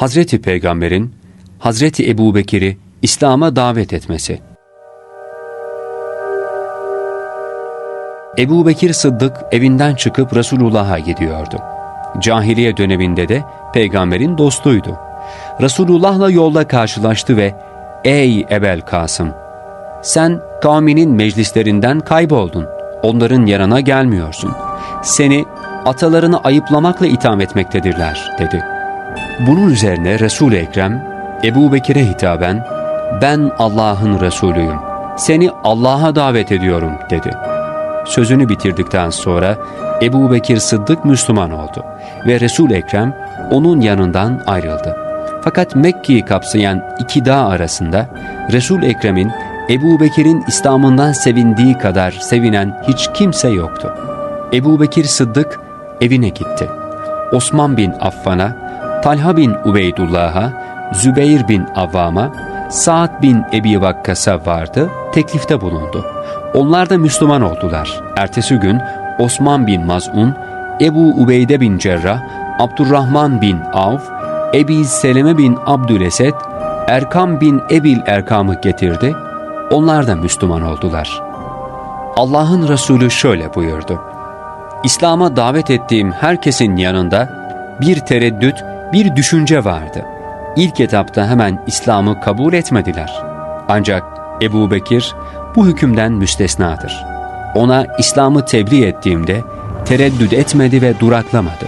Hazreti Peygamber'in Hazreti Ebubekir'i İslam'a davet etmesi. Ebu Bekir Sıddık evinden çıkıp Resulullah'a gidiyordu. Cahiliye döneminde de peygamberin dostuydu. Resulullah'la yolda karşılaştı ve ''Ey Ebel Kasım! Sen kavminin meclislerinden kayboldun. Onların yanına gelmiyorsun. Seni atalarını ayıplamakla itham etmektedirler.'' dedi. Bunun üzerine Resul-i Ekrem Ebu Bekir'e hitaben ''Ben Allah'ın Resulüyüm. Seni Allah'a davet ediyorum.'' dedi. Sözünü bitirdikten sonra Ebu Bekir Sıddık Müslüman oldu ve resul Ekrem onun yanından ayrıldı. Fakat Mekke'yi kapsayan iki dağ arasında resul Ekrem'in Ebu Bekir'in İslam'ından sevindiği kadar sevinen hiç kimse yoktu. Ebu Bekir Sıddık evine gitti. Osman bin Affan'a, Talha bin Ubeydullah'a, Zübeyir bin Avvam'a, Sa'd bin Ebi Vakkas'a vardı, teklifte bulundu. Onlar da Müslüman oldular. Ertesi gün Osman bin Maz'un, Ebu Ubeyde bin Cerrah, Abdurrahman bin Avf, Ebi Seleme bin Abdülesed, Erkam bin Ebil Erkam'ı getirdi. Onlar da Müslüman oldular. Allah'ın Resulü şöyle buyurdu. İslam'a davet ettiğim herkesin yanında bir tereddüt, bir düşünce vardı. İlk etapta hemen İslam'ı kabul etmediler. Ancak Ebu Bekir bu hükümden müstesnadır. Ona İslam'ı tebliğ ettiğimde tereddüt etmedi ve duraklamadı.